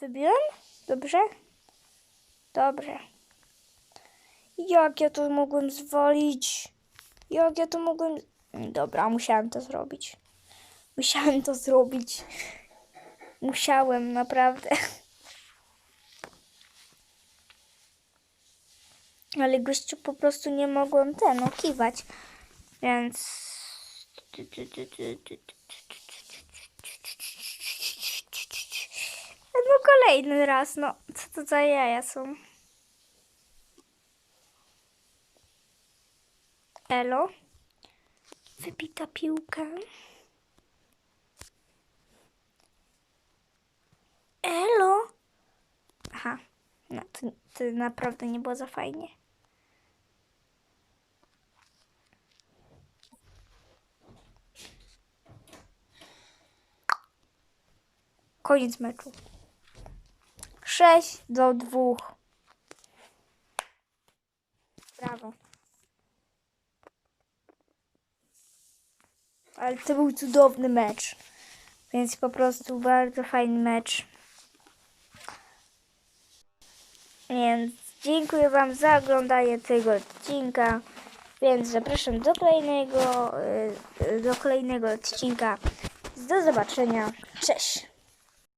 Wybiłem? Dobrze? Dobrze. Jak ja to mogłem zwalić? Jak ja to mogłem... Dobra, musiałem to zrobić. Musiałem to zrobić. Musiałem, naprawdę. Ale gościu po prostu nie mogłem ten okiwać. Więc. No kolejny raz, no. Co to za jaja są? Elo? Wybita piłka. Elo? Aha, no to, to naprawdę nie było za fajnie. Koniec meczu. 6 do 2. Brawo. Ale to był cudowny mecz. Więc po prostu bardzo fajny mecz. Więc dziękuję Wam za oglądanie tego odcinka. Więc zapraszam do kolejnego, y, do kolejnego odcinka. Do zobaczenia. Cześć.